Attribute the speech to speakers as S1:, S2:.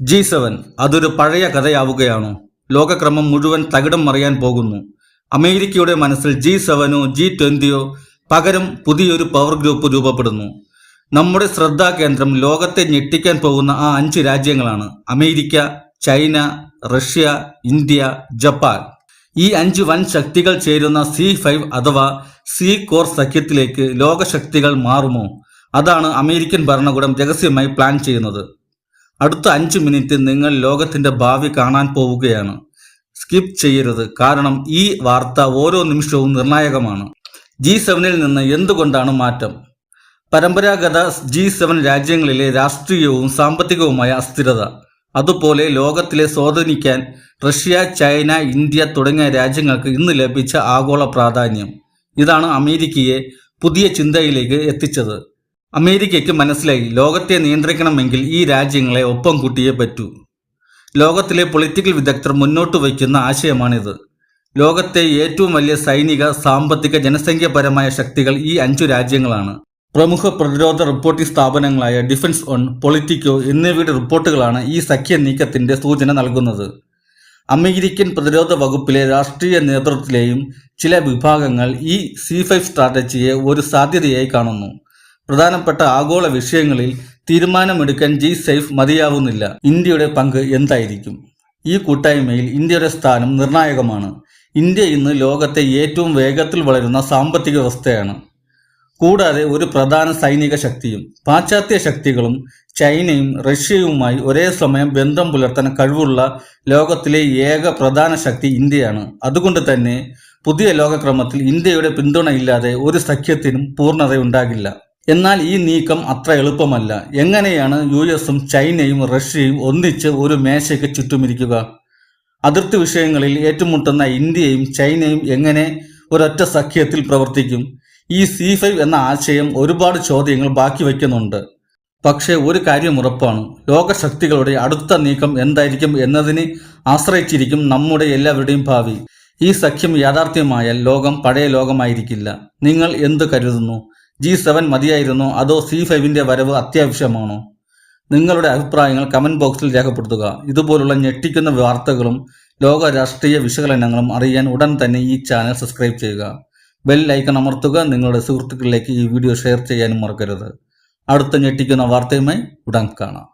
S1: G seven അതൊരു പഴയ കഥയാവുകയാണോ. ലോകക്രമം മുഴുവൻ തകിടം മറിയാൻ പോകുന്നു. അമേരിക്കയുടെ മനസ്സിൽ ജി സെവനോ ജി ട്വന്റിയോ പകരം പുതിയൊരു പവർ ഗ്രൂപ്പ് രൂപപ്പെടുന്നു. നമ്മുടെ ശ്രദ്ധാകേന്ദ്രം ലോകത്തെ ഞെട്ടിക്കാൻ പോകുന്ന ആ അഞ്ച് രാജ്യങ്ങളാണ്. America China Russia India Japan. ഈ അഞ്ച് വൻ ശക്തികൾ ചേരുന്ന സി ഫൈവ് അഥവാ സി കോർ സഖ്യത്തിലേക്ക് ലോകശക്തികൾ മാറുമോ? അതാണ് അമേരിക്കൻ ഭരണകൂടം രഹസ്യമായി പ്ലാൻ ചെയ്യുന്നത്. അടുത്ത അഞ്ച് മിനിറ്റ് നിങ്ങൾ ലോകത്തിന്റെ ഭാവി കാണാൻ പോവുകയാണ്. സ്കിപ്പ് ചെയ്യരുത്. കാരണം ഈ വാർത്ത ഓരോ നിമിഷവും നിർണായകമാണ്. ജി സെവനിൽ നിന്ന് എന്തുകൊണ്ടാണ് മാറ്റം? പരമ്പരാഗത ജി സെവൻ രാജ്യങ്ങളിലെ രാഷ്ട്രീയവും സാമ്പത്തികവുമായ അസ്ഥിരത. അതുപോലെ ലോകത്തിലെ സ്വാധീനിക്കാൻ റഷ്യ ചൈന ഇന്ത്യ തുടങ്ങിയ രാജ്യങ്ങൾക്ക് ഇന്ന് ലഭിച്ച ആഗോള പ്രാധാന്യം. ഇതാണ് അമേരിക്കയെ പുതിയ ചിന്തയിലേക്ക് എത്തിച്ചത്. അമേരിക്കയ്ക്ക് മനസ്സിലായി ലോകത്തെ നിയന്ത്രിക്കണമെങ്കിൽ ഈ രാജ്യങ്ങളെ ഒപ്പം കൂട്ടിയേ പറ്റൂ. ലോകത്തിലെ പൊളിറ്റിക്കൽ വിദഗ്ധർ മുന്നോട്ട് വയ്ക്കുന്ന ആശയമാണിത്. ലോകത്തെ ഏറ്റവും വലിയ സൈനിക സാമ്പത്തിക ജനസംഖ്യാപരമായ ശക്തികൾ ഈ അഞ്ചു രാജ്യങ്ങളാണ്. പ്രമുഖ പ്രതിരോധ റിപ്പോർട്ടിംഗ് സ്ഥാപനങ്ങളായ ഡിഫൻസ് ഓൺ പൊളിറ്റിക്കോ എന്നിവയുടെ റിപ്പോർട്ടുകളാണ് ഈ സഖ്യ നീക്കത്തിന്റെ സൂചന നൽകുന്നത്. അമേരിക്കൻ പ്രതിരോധ വകുപ്പിലെ രാഷ്ട്രീയ നേതൃത്വത്തിലെയും ചില വിഭാഗങ്ങൾ ഈ സി ഫൈവ് സ്ട്രാറ്റജിയെ ഒരു സാധ്യതയായി കാണുന്നു. പ്രധാനപ്പെട്ട ആഗോള വിഷയങ്ങളിൽ തീരുമാനമെടുക്കാൻ ജി സൈഫ് മതിയാവുന്നില്ല. ഇന്ത്യയുടെ പങ്ക് എന്തായിരിക്കും? ഈ കൂട്ടായ്മയിൽ ഇന്ത്യയുടെ സ്ഥാനം നിർണായകമാണ്. ഇന്ത്യ ഇന്ന് ലോകത്തെ ഏറ്റവും വേഗത്തിൽ വളരുന്ന സാമ്പത്തിക വ്യവസ്ഥയാണ്. കൂടാതെ ഒരു പ്രധാന സൈനിക ശക്തിയും പാശ്ചാത്യ ശക്തികളും ചൈനയും റഷ്യയുമായി ഒരേ സമയം ബന്ധം പുലർത്താൻ കഴിവുള്ള ലോകത്തിലെ ഏക പ്രധാന ശക്തി ഇന്ത്യയാണ്. അതുകൊണ്ട് തന്നെ പുതിയ ലോകക്രമത്തിൽ ഇന്ത്യയുടെ പിന്തുണയില്ലാതെ ഒരു സഖ്യത്തിനും പൂർണതയുണ്ടാകില്ല. എന്നാൽ ഈ നീക്കം അത്ര എളുപ്പമല്ല. എങ്ങനെയാണ് യു എസും ചൈനയും റഷ്യയും ഒന്നിച്ച് ഒരു മേശയ്ക്ക് ചുറ്റുമിരിക്കുക? അതിർത്തി വിഷയങ്ങളിൽ ഏറ്റുമുട്ടുന്ന ഇന്ത്യയും ചൈനയും എങ്ങനെ ഒരൊറ്റ സഖ്യത്തിൽ പ്രവർത്തിക്കും? ഈ സി ഫൈവ് എന്ന ആശയം ഒരുപാട് ചോദ്യങ്ങൾ ബാക്കി വയ്ക്കുന്നുണ്ട്. പക്ഷേ ഒരു കാര്യം ഉറപ്പാണ്. ലോകശക്തികളുടെ അടുത്ത നീക്കം എന്തായിരിക്കും എന്നതിനെ ആശ്രയിച്ചിരിക്കും നമ്മുടെ എല്ലാവരുടെയും ഭാവി. ഈ സഖ്യം യാഥാർത്ഥ്യമായാൽ ലോകം പഴയ ലോകമായിരിക്കില്ല. നിങ്ങൾ എന്ത് കരുതുന്നു? ജി സെവൻ മതിയായിരുന്നോ? അതോ സി ഫൈവിന്റെ വരവ് അത്യാവശ്യമാണോ? നിങ്ങളുടെ അഭിപ്രായങ്ങൾ കമന്റ് ബോക്സിൽ രേഖപ്പെടുത്തുക. ഇതുപോലുള്ള ഞെട്ടിക്കുന്ന വാർത്തകളും ലോക രാഷ്ട്രീയ വിശകലനങ്ങളും അറിയാൻ ഉടൻ തന്നെ ഈ ചാനൽ സബ്സ്ക്രൈബ് ചെയ്യുക. ബെൽ ഐക്കൺ അമർത്തുക നിങ്ങളുടെ സുഹൃത്തുക്കളിലേക്ക് ഈ വീഡിയോ ഷെയർ ചെയ്യാനും മറക്കരുത്. അടുത്ത ഞെട്ടിക്കുന്ന വാർത്തയുമായി ഉടൻ കാണാം.